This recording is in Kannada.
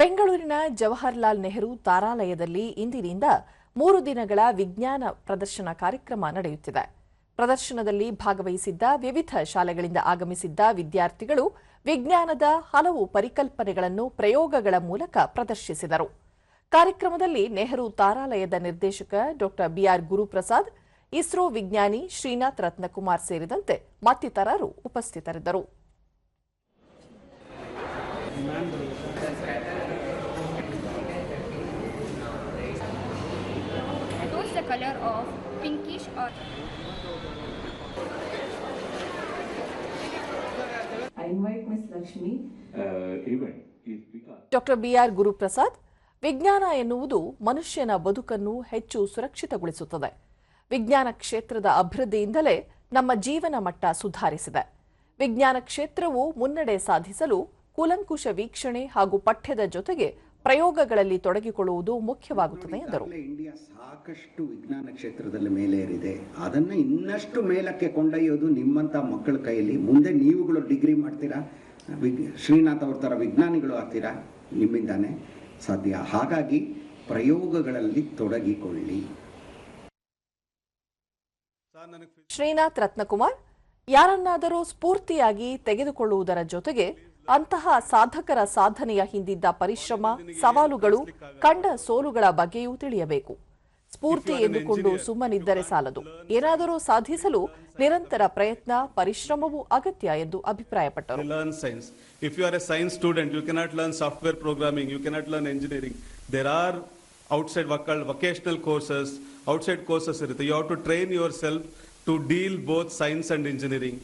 ಬೆಂಗಳೂರಿನ ಜವಾಹರ್ಲಾಲ್ ನೆಹರು ತಾರಾಲಯದಲ್ಲಿ ಇಂದಿನಿಂದ ಮೂರು ದಿನಗಳ ವಿಜ್ಞಾನ ಪ್ರದರ್ಶನ ಕಾರ್ಯಕ್ರಮ ನಡೆಯುತ್ತಿದೆ. ಪ್ರದರ್ಶನದಲ್ಲಿ ಭಾಗವಹಿಸಿದ್ದ ವಿವಿಧ ಶಾಲೆಗಳಿಂದ ಆಗಮಿಸಿದ್ದ ವಿದ್ಯಾರ್ಥಿಗಳು ವಿಜ್ಞಾನದ ಹಲವು ಪರಿಕಲ್ಪನೆಗಳನ್ನು ಪ್ರಯೋಗಗಳ ಮೂಲಕ ಪ್ರದರ್ಶಿಸಿದರು. ಕಾರ್ಯಕ್ರಮದಲ್ಲಿ ನೆಹರು ತಾರಾಲಯದ ನಿರ್ದೇಶಕ ಡಾ ಬಿಆರ್ ಗುರುಪ್ರಸಾದ್, ಇಸ್ರೋ ವಿಜ್ಞಾನಿ ಶ್ರೀನಾಥ್ ರತ್ನಕುಮಾರ್ ಸೇರಿದಂತೆ ಮತ್ತಿತರರು ಉಪಸ್ಥಿತರಿದ್ದರು. Color of pinkish or I invite Ms. Lakshmi. uh, event is because ಡಾ ಬಿಆರ್ ಗುರುಪ್ರಸಾದ್ ವಿಜ್ಞಾನ ಎನ್ನುವುದು ಮನುಷ್ಯನ ಬದುಕನ್ನು ಹೆಚ್ಚು ಸುರಕ್ಷಿತಗೊಳಿಸುತ್ತದೆ ವಿಜ್ಞಾನ ಕ್ಷೇತ್ರದ ಅಭಿವೃದ್ಧಿಯಿಂದಲೇ ನಮ್ಮ ಜೀವನ ಮಟ್ಟ ಸುಧಾರಿಸಿದೆ ವಿಜ್ಞಾನ ಕ್ಷೇತ್ರವು ಮುನ್ನಡೆ ಸಾಧಿಸಲು ಕೂಲಂಕುಷ ವೀಕ್ಷಣೆ ಹಾಗೂ ಪಠ್ಯದ ಜೊತೆಗೆ ಪ್ರಯೋಗಗಳಲ್ಲಿ ತೊಡಗಿಕೊಳ್ಳುವುದು ಮುಖ್ಯವಾಗುತ್ತದೆ ಎಂದರು. ಇಂಡಿಯಾ ಸಾಕಷ್ಟು ವಿಜ್ಞಾನ ಕ್ಷೇತ್ರದಲ್ಲಿ ಮೇಲೇರಿದೆ. ಅದನ್ನು ಇನ್ನಷ್ಟು ಮೇಲಕ್ಕೆ ಕೊಂಡೊಯ್ಯೋದು ನಿಮ್ಮಂತ ಮಕ್ಕಳ ಕೈಯಲ್ಲಿ. ಮುಂದೆ ನೀವುಗಳು ಡಿಗ್ರಿ ಮಾಡ್ತೀರಾ? ಶ್ರೀನಾಥ್ ಅವ್ರ ತರ ವಿಜ್ಞಾನಿಗಳು ಆಗ್ತೀರಾ? ನಿಮ್ಮಿಂದಾನೆ ಸಾಧ್ಯ. ಹಾಗಾಗಿ ಪ್ರಯೋಗಗಳಲ್ಲಿ ತೊಡಗಿಕೊಳ್ಳಿ. ಶ್ರೀನಾಥ್ ರತ್ನಕುಮಾರ್ ಯಾರನ್ನಾದರೂ ಸ್ಫೂರ್ತಿಯಾಗಿ ತೆಗೆದುಕೊಳ್ಳುವುದರ ಜೊತೆಗೆ ಅಂತಹ ಸಾಧಕರ ಸಾಧನೆಯ ಹಿಂದಿದ್ದ ಪರಿಶ್ರಮ ಸವಾಲುಗಳು ಕಂಡ ಸೋಲುಗಳ ಬಗ್ಗೆಯೂ ತಿಳಿಯಬೇಕು ಸ್ಫೂರ್ತಿ ಎಂದುಕೊಂಡು ಸುಮ್ಮನಿದ್ದರೆ ಸಾಲದು ಏನಾದರೂ ಸಾಧಿಸಲು ನಿರಂತರ ಪ್ರಯತ್ನ ಪರಿಶ್ರಮವೂ ಅಗತ್ಯ ಎಂದು ಅಭಿಪ್ರಾಯಪಟ್ಟರು learn science. If you are a science student, you cannot learn software programming, you cannot learn engineering. There are outside vocal vocational courses courses, courses ಇರುತ್ತೆ you You to train yourself to deal both science and engineering.